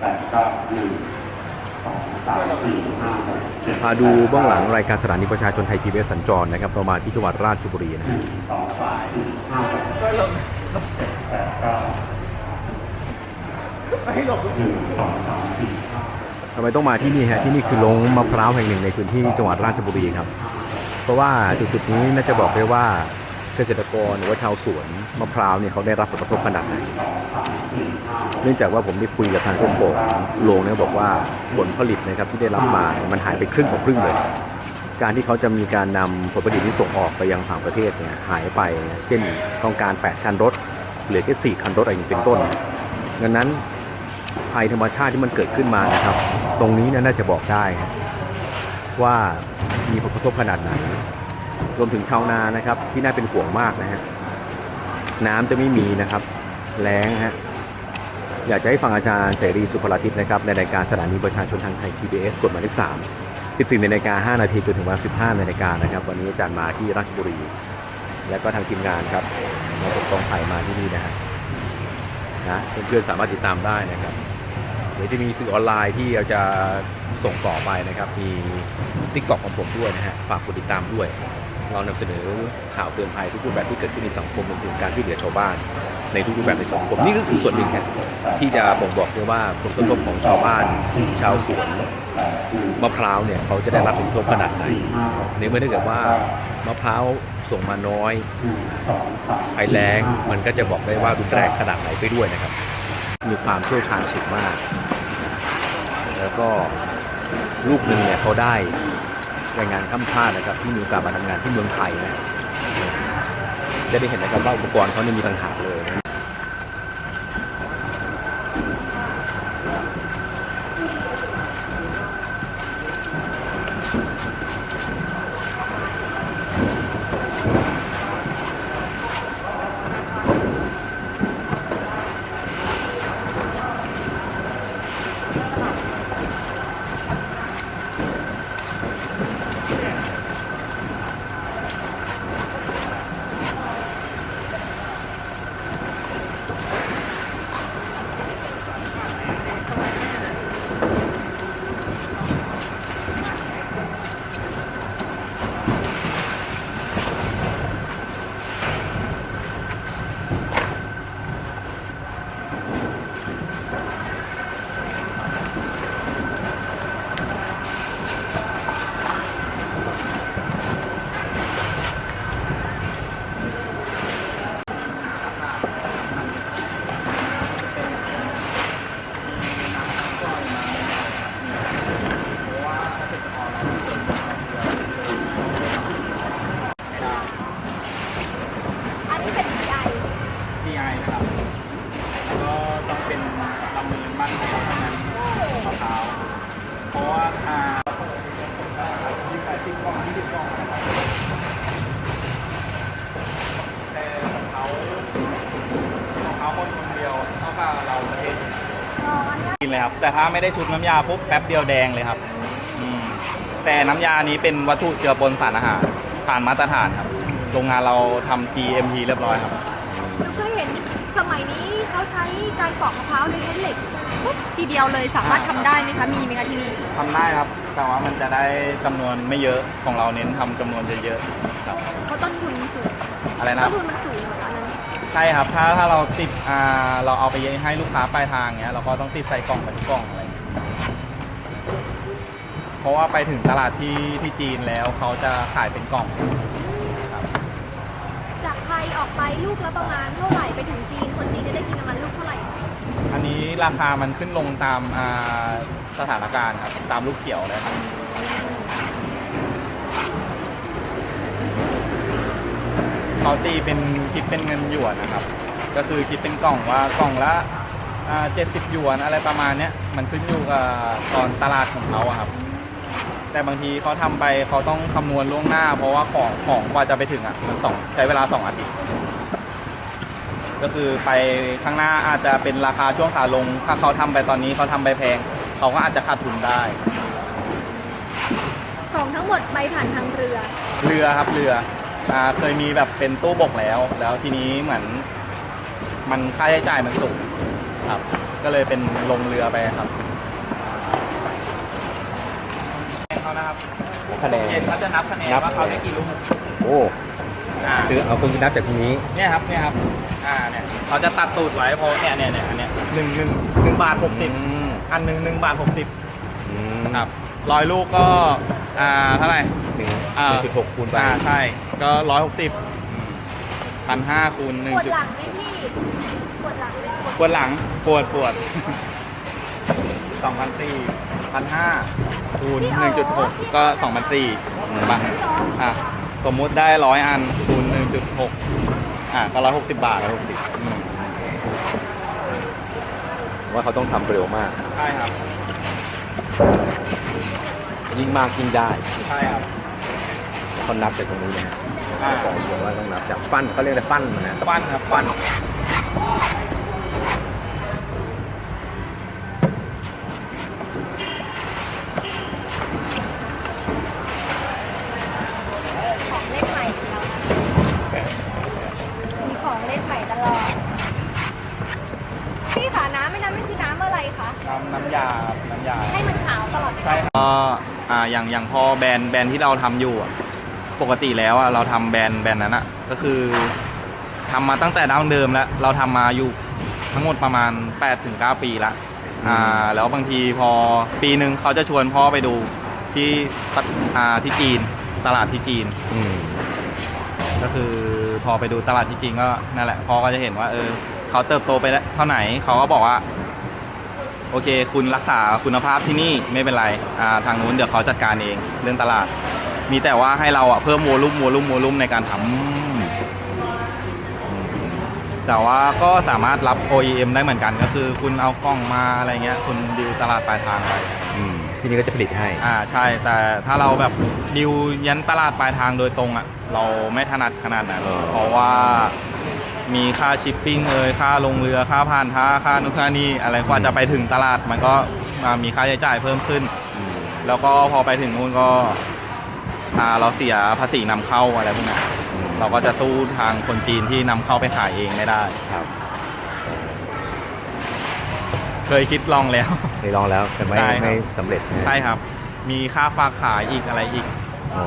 แปดเก้าหนึ่งสองสามสี่ห้าหกเจ็ดพาดูเบื้องหลังรายการสถานีประชาชนไทยทีวีสัญจรนะครับเรามาที่จังหวัดราชบุรีนะหนึ่งสองสามสี่ห้าหกเจ็ดแปดเก้าหนึ่งสองสามสี่ห้าทำไมต้องมาที่นี่ฮะที่นี่คือโรงมะพร้าวแห่งหนึ่งในพื้นที่จังหวัดราชบุรีครับ เพราะว่าจุดๆนี้น่าจะบอกได้ว่า เกษตรกรหรือว่าชาวสวนมะพร้าวเนี่ยเขาได้รับผลกระทบขนาดไหนเนื่องจากว่าผมได้คุยกับทางเจ้าของโรงเนี่ยบอกว่าผลผลิตนะครับที่ได้รับมามันหายไปครึ่งของครึ่งเลย การที่เขาจะมีการนำผลผลิตที่ส่งออกไปยังต่างประเทศเนี่ยหายไปเช่นต้องการ 8 คันรถเหลือแค่4คันรถอะไรอย่างเป็นต้นดังนั้นภัยธรรมชาติที่มันเกิดขึ้นมานะครับ ตรงนี้น่าจะบอกได้ ว่ามีผลกระทบขนาดไหน รวมถึงชาวนานะครับ ที่น่าเป็นห่วงมากนะฮะน้ำจะไม่มีนะครับ แล้งฮะอยากจะให้ฟังอาจารย์เสรีสุภลทิพย์นะครับในรายการสถานีประชาชนทางไทย PBS กฎหมายเลขสาม14นาฬิกา5นาทีจนถึงเวลา15นาฬิกานะครับ วันนี้อาจารย์มาที่ราชบุรี และก็ทางทีมงานครับมาปกครองไผ่มาที่นี่นะฮะนะเพื่อนๆสามารถติดตามได้นะครับเดี๋ยวจะมีสื่อออนไลน์ที่เราจะส่งต่อไปนะครับ มีติ๊กต็อกของผมด้วยนะฮะ ฝากกดติดตามด้วย เรานำเสนอข่าวเตือนภัยทุกรูปแบบที่เกิดขึ้นในสังคมรวมถึงการช่วยเหลือชาวบ้าน ในทุกรูปแบบในสังคมนี่ก็คือส่วนหนึ่งครับที่จะบ่งบอกได้ว่าผลกระทบของชาวบ้าน ชาวสวนมะพร้าวเนี่ยเขาจะได้รับผลกระทบขนาดไหนในเมื่อถ้าเกิดว่ามะพร้าวส่งมาน้อยภัยแล้งมันก็จะบอกได้ว่ารุนแรงขนาดไหนไปด้วยนะครับ มีความเชี่ยวชาญสูงมาก แล้วก็ลูกหนึ่งเนี่ยเขาได้ แรงงานข้ามชาตินะครับที่มีโอกาสมาทำงานที่เมืองไทยนะจะได้เห็นนะครับว่าอุปกรณ์เขาเนี่ยมีต่างหากเลยนะ อันนี้เป็น DI DI นะครับ แล้วก็ต้องเป็นลำมือมั่นเท่านั้นมะพร้าว เพราะว่าอ่ายี่สิบสิบกล่องยี่สิบกล่องนะครับแต่ของเขาของเขาคนคนเดียวเท่ากับเราประเทศ กินเลยครับ แต่ถ้าไม่ได้ชุบน้ำยาปุ๊บแป๊บเดียวแดงเลยครับอืมแต่น้ำยานี้เป็นวัตถุเจือปนสารอาหารผ่านมาตรฐานครับโรงงานเราทำ GMP เรียบร้อยครับเราเคยเห็นสมัยนี้เขาใช้การปอกมะพร้าวโดยใช้เหล็กปุ๊บทีเดียวเลยสามารถทำได้ไหมคะมีไหมคะที่นี่ทำได้ครับ แต่ว่ามันจะได้จำนวนไม่เยอะของเราเน้นทำจำนวนเยอะๆครับเพราะต้นทุนมันสูงอะไรนะต้นทุนมันสูง ช่ครับถ้าถ้าเราติดอ่าเราเอาไปให้ลูกค้าปลายทางเงี้ยเราก็ต้องติดใส่กล่องไปทุกกล่องอะไรเงี้ยเพราะว่าไปถึงตลาดที่ที่จีนแล้วเขาจะขายเป็นกล่องครับจากไทยออกไปลูกละประมาณเท่าไหร่ไปถึงจีน คนจีนจะได้กินประมาณลูกเท่าไหร่อันนี้ราคามันขึ้นลงตามอ่าสถานการณ์ครับตามลูกเขียวเลยครับ เขาตีเป็นคิดเป็นเงินหยวนนะครับ ก็คือคิดเป็นกล่องว่ากล่องละเจ็ดสิบหยวนอะไรประมาณเนี้ยมันขึ้นอยู่กับตอนตลาดของเขาอะครับ แต่บางทีเขาทำไปเขาต้องคำนวณล่วงหน้า เพราะว่าของของกว่าจะไปถึงอะมันสองใช้เวลาสองอาทิตย์ก็คือไปข้างหน้าอาจจะเป็นราคาช่วงขาลง ถ้าเขาทำไปตอนนี้เขาทำไปแพง เขาก็อาจจะขาดทุนได้ ของทั้งหมดไปผ่านทางเรือ เรือครับเรือ อ่าเคยมีแบบเป็นตู้บกแล้ว แล้วทีนี้เหมือน มันค่าใช้จ่ายมันสูงครับ ก็ก็เลยเป็นลงเรือไปครับเขานะครับคะแนนเย็นเขาจะนับคะแนนนับว่าเขาได้กี่ลูกโอ้อ่าคือเอาคนที่นับจากตรงนี้เนี่ยครับเนี่ยครับอ่าเนี่ยเขาจะตัดตูดไว้เพราะเนี่ยเนี่ยเนี่ยอันเนี้ยหนึ่งหนึ่งหนึ่งบาทหกสิบอืมอันหนึ่งหนึ่งบาทหกสิบอืมครับร้อยลูกก็อ่าเท่าไหร่หนึ่งอ่าหนึ่งจุดหกคูณไปอ่าใช่ ก็ร้อยหกสิบพันห้าคูณหนึ่งปวดจุดหลังไหมพี่ปวดหลังไหมปวดปวดหลังปวดปวดสองพันสี่พันห้าคูณหนึ่งจุดหกก็สองพันสี่บาทอะสมมุติได้ร้อยอันคูณหนึ่งจุดหกอะก็ร้อยหกสิบบาทร้อยหกสิบว่าเขาต้องทำเร็วมาก ใช่ครับ ยิ่งมากยิ่งได้ ใช่ครับเขานับจากตรงนี้นะ ฮะอ่าบอกผมว่าต้องนับจากฟันเขาเรียกอะไรฟันนะฟันครับฟันของเล่นใหม่ของเรามีของเล่นใหม่ตลอด พี่ขาน้ำไม่น้ำไม่คือน้ำอะไรคะ น้ำน้ำยาครับน้ำยาให้มันขาวตลอดเวใช่ลาครับก็อ่าอย่างอย่างพอแบรนด์แบรนด์ที่เราทำอยู่อะ ปกติแล้วอะเราทำแบรนด์แบรนด์นั้นอะก็คือทำมาตั้งแต่ดั้งเดิมแล้ว เราทำมาอยู่ทั้งหมดประมาณ8-9ปีละอ่าแล้วบางทีพอปีหนึ่งเขาจะชวนพ่อไปดูที่อ่าที่จีนตลาดที่จีนอืก็คือพอไปดูตลาดที่จีนก็นั่นแหละพ่อก็จะเห็นว่า เออเขาเติบโตไปได้วเท่าไหนเขาก็บอกว่า โอเค คุณรักษาคุณภาพที่นี่ไม่เป็นไรอ่าทางนู้นเดี๋ยวเขาจัดการเองเรื่องตลาด มีแต่ว่าให้เราอะเพิ่มโวลุ่มโวลุ่มโวลุ่มในการทำแต่ว่าก็สามารถรับ OEM ได้เหมือนกันก็คือ คุณเอากล้องมาอะไรเงี้ย คุณดิวตลาดปลายทางไปอืมที่นี่ก็จะผลิตให้ อ่าใช่ แต่ถ้าเราแบบดิวยันตลาดปลายทางโดยตรงอะเราไม่ถนัดขนาดนั้นอ๋อเพราะว่ามีค่าชิปปิ้งเอ่ยค่าลงเรือ ค่าผ่านท่า ค่านุนค่านี่อะไรกว่าจะไปถึงตลาดมันก็อ่ามีค่าใช้จ่ายเพิ่มขึ้นอืมแล้วก็พอไปถึงนู่นก็อ่า เราเสียภาษีนำเข้าอะไรพวกนั้นอืมเราก็จะสู้ทางคนจีนที่นำเข้าไปขายเองไม่ได้ครับ เคยคิดลองแล้วเคยลองแล้วแต่ไม่ใช่ครับไม่สำเร็จนะใช่ครับ มีค่าฝากขายอีกอะไรอีกอ๋อ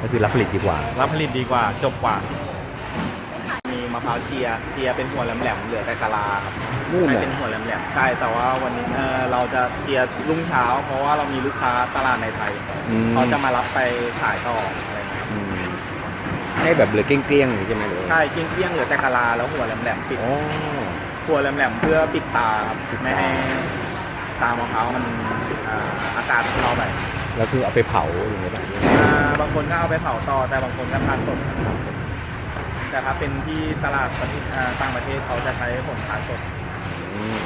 ก็คือรับผลิตดีกว่า รับผลิตดีกว่าจบกว่าไม่ขายมีมะพร้าวเจียเจียเป็นหัวแหลมๆเหลือแต่กะลาครับนู่นไม่น่ะเป็นหัวแหลมๆใช่แต่ว่าวันนี้เออเราจะเจียรุ่งเช้า เพราะว่าเรามีลูกค้าตลาดในไทยอืมเขาจะมารับไปขายต่ออะไรเงี้ยอืมให้แบบเหลือเกลี้ยงๆอย่างนี้ใช่ไหมหรือว่าใช่เกลี้ยงๆเหลือแต่กะลาแล้วหัวแหลมๆปิด อ๋อหัวแหลมๆเพื่อปิดตาครับไม่ให้ตามะพร้าวมันอ่าอากาศเข้าไปแล้วคือเอาไปเผาอย่างเงี้ยป่ะอ่าบางคนก็เอาไปเผาต่อแต่บางคนก็ทานสด แต่ถ้าเป็นที่ตลาดประเทศอ่าต่างประเทศเขาจะใช้ผลขานสด อืม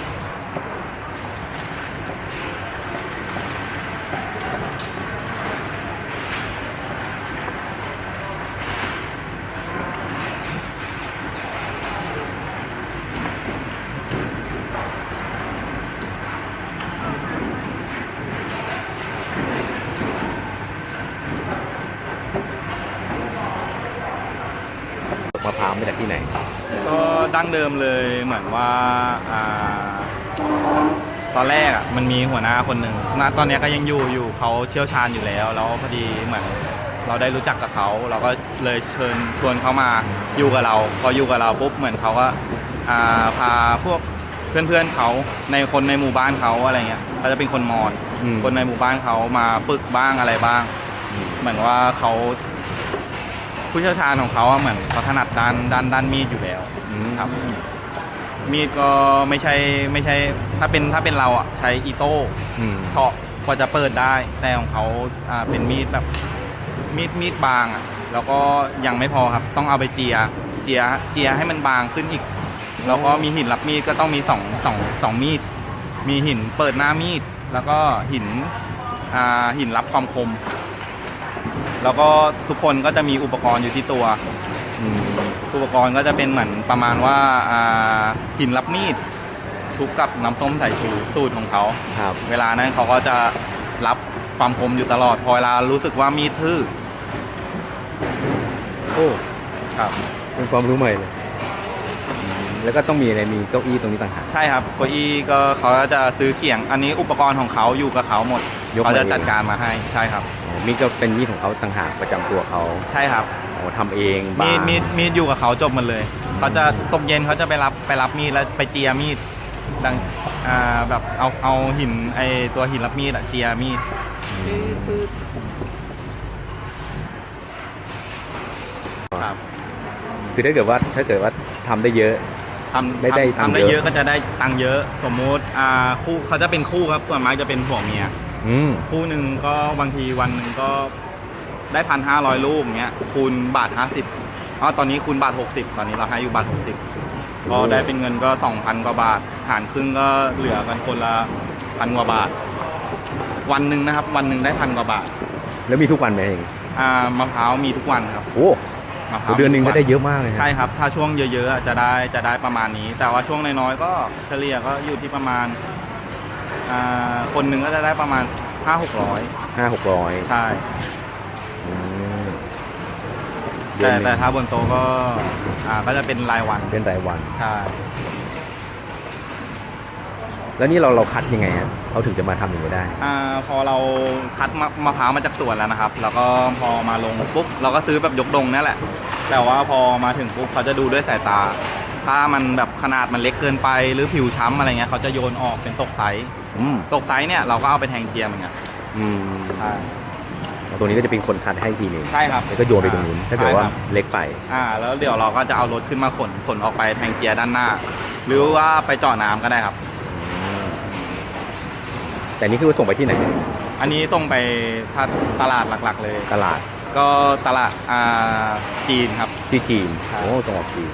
าวมาจากที่ไหน ก็ดั้งเดิมเลยเหมือนว่าอ่าตอนแรกอะมันมีหัวหน้าคนหนึ่งณตอนเนี้ยก็ยังอยู่อยู่เขาเชี่ยวชาญอยู่แล้ว แล้วพอดีเหมือนเราได้รู้จักกับเขา เราก็เลยเชิญชวนเขามาอยู่กับเราพออยู่กับเราปุ๊บเหมือนเขาก็อ่าพาพวกเพื่อนๆเขาในคนในหมู่บ้านเขาอะไรเงี้ยเขาจะเป็นคนมอญอืม คนในหมู่บ้านเขามาฝึกบ้างอะไรบ้าง เหมือนว่าเขา ผู้เชี่ยวชาญของเขาอะเหมือนเขาถนัดด้านด้านด้านมีดอยู่แล้วอืมครับ มีดก็ไม่ใช่ไม่ใช่ ถ้าเป็นถ้าเป็นเราอะใช้อีโต้อืมเฉาะกว่าจะเปิดได้ แต่ของเขาอ่าเป็นมีดแบบมีดมีดบางอะแล้วก็ยังไม่พอครับ ต้องเอาไปเจีย เจียเจียให้มันบางขึ้นอีก แล้วก็มีหินรับมีดก็ต้องมีสองสองสองมีด มีหินเปิดหน้ามีด แล้วก็หินอ่าหินรับความคม แล้วก็ทุกคนก็จะมีอุปกรณ์อยู่ที่ตัวอืมอุปกรณ์ก็จะเป็นเหมือนประมาณว่าอ่าหินรับมีดชุบกับน้ำส้มสายชูสูตรของเขา ครับ เวลานั้นเขาก็จะรับความคมอยู่ตลอด พอเวลารู้สึกว่ามีดทื่อโอ้ครับ เป็นความรู้ใหม่เลยแแล้วก็ต้องมีอะไรมีเก้าอี้ตรงนี้ต่างหาก ใช่ครับเก้าอี้ก็เขาจะซื้อเขียง อันนี้อุปกรณ์ของเขาอยู่กับเขาหมดยกมาเขาจะเองจัดการมาให้ใช่ครับ มีดก็เป็นมีดของเขาต่างหากประจำตัวเขาใช่ครับ โอ้ทำเองมีบาดงมีดมีดอยู่กับเขาจบหมดเลย เขาจะตกเย็นเขาจะไปรับไปรับมีดแล้วไปเจียมีดดังอ่าแบบเอาเอาหินไอตัวหินรับมีดอะเจียมีดครับคือถ้าเกิดว่าถ้าเกิดว่าทำได้เยอะ ทำได้ได้ทำตังค์ทำได้เยเยอะ อะก็จะได้ตังค์เยอะ สมมุติอ่าคู่เขาจะเป็นคู่ครับส่วนมากจะเป็นผัวเมีย อืมคู่หนึ่งก็บางทีวันหนึ่งก็ได้พันห้าร้อยลูกเงี้ยคูณบาทห้าสิบอ๋อตอนนี้คูณบาทหกสิบตอนนี้เราให้อยู่บาทหกสิบก็ได้เป็นเงินก็สองพันกว่าบาทหารครึ่งก็เหลือกันคนละพันกว่าบาท วันหนึ่งนะครับ วันหนึ่งได้พันกว่าบาทแล้วมีทุกวันไหมเองอ่ามะพร้าวมีทุกวันครับโอ้มะพร้าวเดือนหนึ่งมีก็ทุวัได้เยอะมากเลยนะใช่ครับ ถ้าช่วงเยอะๆจะได้จะได้ประมาณนี้ แต่ว่าช่วงน้อยๆก็เฉลี่ยก็อยู่ที่ประมาณ อ่าคนหนึ่งก็จะได้ประมาณห้าหกร้อยห้าหกร้อยใช่อืมเดือแต่นหนึ่งแต่ถ้าบนโต๊ะก็อ่าก็จะเป็นรายวันเป็นรายวัน ใช่ แล้วนี่เราเราคัดยังไงฮะเขาถึงจะมาทำอย่างนี้ได้ อ่าพอเราคัดมะมะพร้าวมาจากสวนแล้วนะครับ แล้วก็พอมาลงปุ๊บเราก็ซื้อแบบยกดงนั่นแหละ แต่ว่าพอมาถึงปุ๊บเขาจะดูด้วยสายตา ถ้ามันแบบขนาดมันเล็กเกินไปหรือผิวช้ำอะไรเงี้ยเขาจะโยนออกเป็นตกไซส์อืมตกไซส์เนี่ยเราก็เอาไปแทงเทียมอย่างเงี้ยอืมใช่ตรงนี้ก็จะเป็นคนคัดให้อีกทีหนึ่งใช่ครับ แล้วก็โยนไปตรงนู้นถ้าเกิดว่าใช่ครับเล็กไป อ่า แล้วเดี๋ยวเราก็จะเอารถขึ้นมาขนขนออกไปแทงเกียร์ด้านหน้า หรือว่าไปเจาะน้ำก็ได้ครับ แต่นี่คือส่งไปที่ไหนอันนี้ส่งไปถ้าตลาดหลักๆเลย ตลาดก็ตลาดอ่าจีนครับที่จีนครับโอ้จังหวัดจีน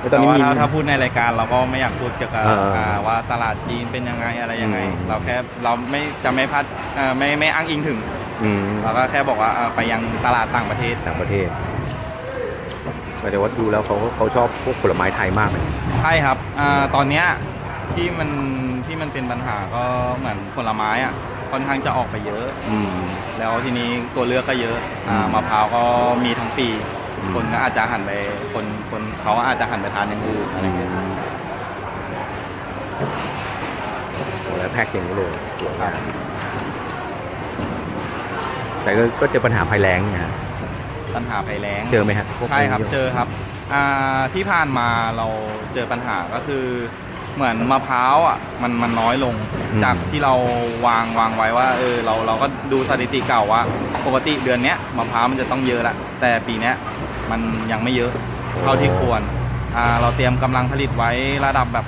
แล้วตอแต่นนี้ว่ามี ถ้าถ้าพูดในรายการเราก็ไม่อยากพูดเกี่ยวกับอ่าอ่าว่าตลาดจีนเป็นยังไงอะไรยังไง อืม เราแค่เราไม่จะไม่พัดอ่าไม่ไม่อ้างอิงถึง อืมเราก็แค่บอกว่าอ่าไปยังตลาดต่างประเทศต่างประเทศหมายถึงว่าดูแล้วเขาเขาชอบพวกผลไม้ไทยมากเลย ใช่ครับอ่าตอนเนี้ยที่มันที่มันเป็นปัญหาก็เหมือนผลไม้อะค่อนข้างจะออกไปเยอะ อืม แล้วทีนี้ตัวเลือกก็เยอะอ่าอืม มะพร้าวก็มีทั้งปีอืม คนก็อาจจะหันไปคนคนเขาอาจจะหันไปทานอย่างอื่นอะไรเงี้ยโอ้แล้วแพ็คอย่างนี้เลยสวยมากแต่ก็ก็เจอปัญหาภัยแล้งนะฮะปัญหาภัยแล้งเจอไหมฮะพวกใช่ครับนี้เจอครับอ่าที่ผ่านมาเราเจอปัญหาก็คือเหมือนมะพร้าวอะมันมันน้อยลง จากที่เราวางวางไว้ว่าเออเราเราก็ดูสถิติเก่าว่า ปกติเดือนเนี้ยมะพร้าวมันจะต้องเยอะละแต่ปีเนี้ย มันยังไม่เยอะเท่าที่ควรอ่าเราเตรียมกำลังผลิตไว้ระดับแบบ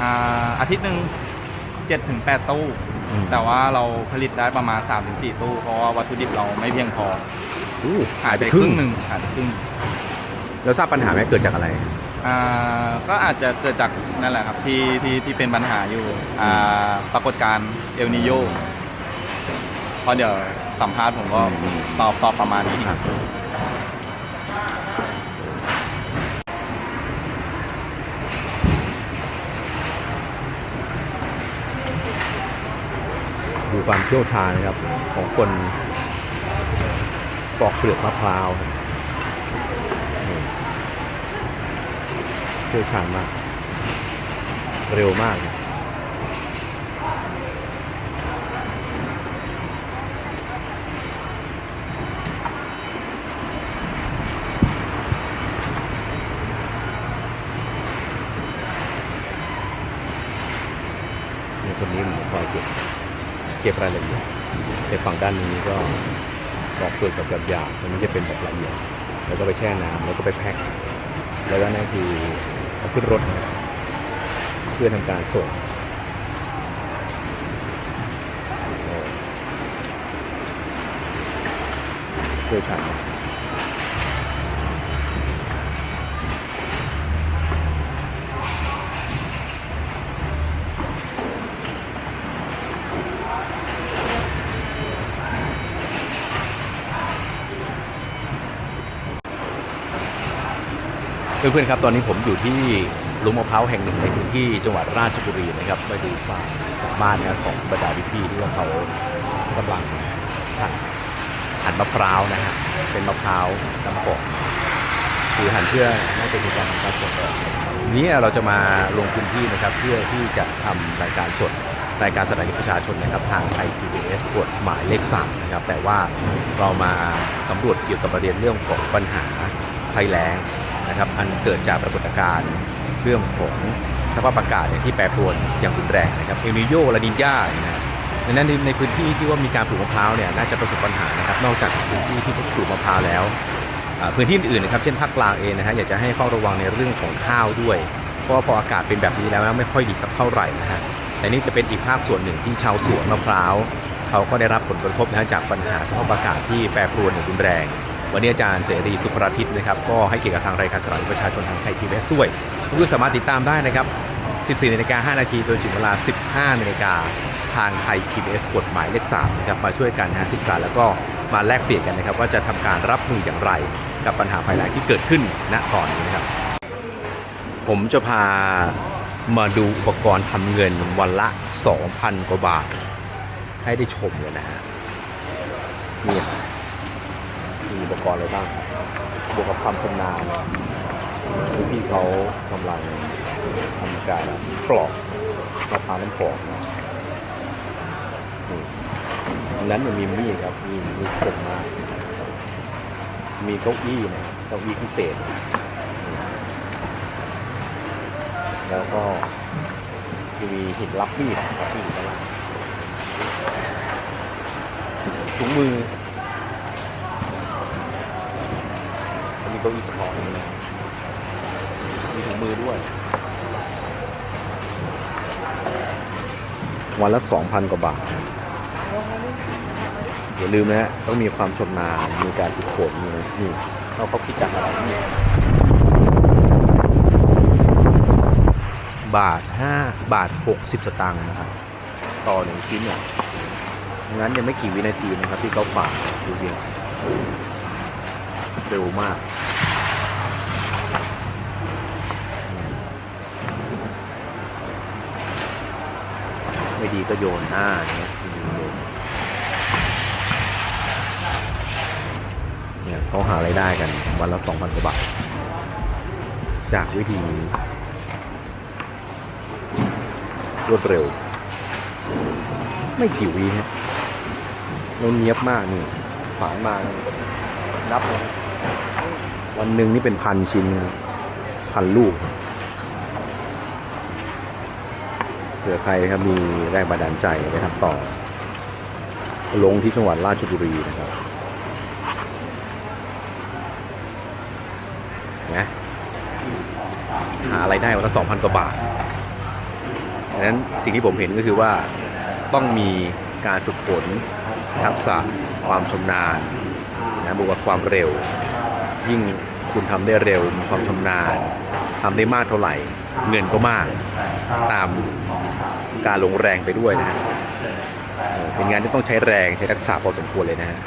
อ่าอาทิตย์หนึ่งเจ็ดถึงแปดตู้อืมแต่ว่าเราผลิตได้ประมาณ3าถึงสตู้ เพราะว่าวัตถุดิบเราไม่เพียงพออู้หายไปครึ่งหนึ่งหายไปครึ่งแล้วทราบปัญหาไหมเกิดจากอะไรอ่าก็อาจจะเกิดจากนั่นแหละครับที่ที่ที่เป็นปัญหาอยู่อ่าปรากฏการณ์เอลนิโยเพราะเดี๋ยวสัมภาษณ์ผมก็อืมตอบตอบประมาณนี้ครับ ความเชี่ยวชาญนะครับ ของคนปอกเปลือกมะพร้าวเชี่ยวชาญมาก เร็วมากยนี่คนนี้มันคอยเก็บ เก็บรายละเอียดในฝั่งด้านนี้ก็ปอกเปลือกแบบหยาบๆตรงนี้จะเป็นแบบละเอียด แล้วก็ไปแช่น้ำแล้วก็ไปแพ็คแล้วก็นั่นคือเอาขึ้นรถเพื่อทำการส่งโอ้เชี่ยวชาญ เพื่อนๆครับตอนนี้ผมอยู่ที่ลุงมะพร้าวแห่งหนึ่งในพื้นที่จังหวัดราชบุรีนะครับมาดูความสามารถนะครับของบรรดาพี่ๆที่ว่าเขากำลังหั่นหันมะพร้าวนะฮะเป็นมะพร้าวน้ำกอกคือหั่นเพื่อน่าจะมีการทำการสดอกนี้เราจะมาลงพื้นที่นะครับเพื่อที่จะทำรายการสดรายการสถานีประชาชนนะครับทางไทย PBS กฎหมายเลขสามนะครับแต่ว่าเรามาสำรวจเกี่ยวกับประเด็นเรื่องของปัญหาภัยแล้ง นะครับอันเกิดจากปรากฏการณ์เรื่องของสภาพอากาศเนี่ยที่แปรปรวนอย่างรุนแรงนะครับเอลนิโยลานินยานะฮะดังนั้นในพื้นที่ที่ว่ามีการปลูกมะพร้าวเนี่ยน่าจะประสบปัญหานะครับนอกจากพื้นที่ที่ปลูกมะพร้าวแล้วพื้นที่อื่นๆนะครับเช่นภาคกลางเองนะฮะอยากจะให้เฝ้าระวังในเรื่องของข้าวด้วย เพราะว่าพออากาศเป็นแบบนี้แล้วไม่ค่อยดีสักเท่าไหร่นะฮะแต่นี่จะเป็นอีกภาคส่วนหนึ่งที่ชาวสวนมะพร้าวเขาก็ได้รับผลกระทบนะฮะจากปัญหาสภาพอากาศที่แปรปรวนอย่างรุนแรง วันนี้อาจารย์เสรีสุภราทิตนะครับก็ให้เกียรติกับทางรายการสานีประชาชนทางไทยพีบีด้วยทุกท่านสามารถติดตามได้นะครับ 14นาฬิกา5นาทีโดยถึงเวลา 15นาฬิกาทางไทย PBS กฎหมายเลข3นะครับมาช่วยกันนะศึกษาแล้วก็มาแลกเปลี่ยนกันนะครับ ว่าจะทำการรับมืออย่างไร กับปัญหาภัยแล้งที่เกิดขึ้นณตอนนี้นะครับ ผมจะพามาดูอุปกรณ์ทำเงินวันละ 2,000 กว่าบาท ให้ได้ชมกันนะฮะนี่ค รับมีอุปกรณ์อะไรบ้างครับบวกกับความชำนาญที่พี่เขากำลังทำการปลอกมะพร้าวน้ำหอมนะนี่อันนั้นมันมีมีดครับ มีมีคมมาก มีเก้าอี้นะเก้าอี้พิเศษ แล้วก็มีหินรับมีดครับที่อยู่ด้านล่างถุงมือแล้วมีเก้าอี้สะท้อนอย่างนี้นะมีถุงมือด้วย วันละ2,000กว่าบาทนะอย่าลืมนะฮะต้องมีความชำนาญมีการฝึกฝนมีนี่เราเขาคิดจากอะไรนี่บาท5บาท60สตางค์นะครับ ต่อหนึ่งชิ้นเนี่ยงั้นยังไม่กี่วินาทีนะครับที่เขาฝากดูดิเร็วมาก ไม่ดีก็โยนอ่าอย่างเงี้ยโยนเนี่ยเขาหาไรายได้กันวันละสองพันกว่าบาทจากวิธีนี้รวดเร็ว ไม่กี่วิฮะเราเนียบมากนี่ฝานมานับ วันหนึ่งนี่เป็นพันชิ้นนะพันลูก เผื่อใครครับมีแรงบันดาลใจไปทำต่อ ลงที่จังหวัดราชบุรีนะครับนะหาไรายได้วันละสองพันกว่าบาทดังนั้นสิ่งที่ผมเห็นก็คือว่าต้องมีการฝึกฝนทักษะความชำนาญนะบวกกับความเร็ว ยิ่งคุณทำได้เร็วมีความชำนาญทำได้มากเท่าไหร่ เงินก็มาก ตามการลงแรงไปด้วยนะฮะเป็นงานที่ต้องใช้แรงใช้ทักษะพอสมควรเลยนะฮะ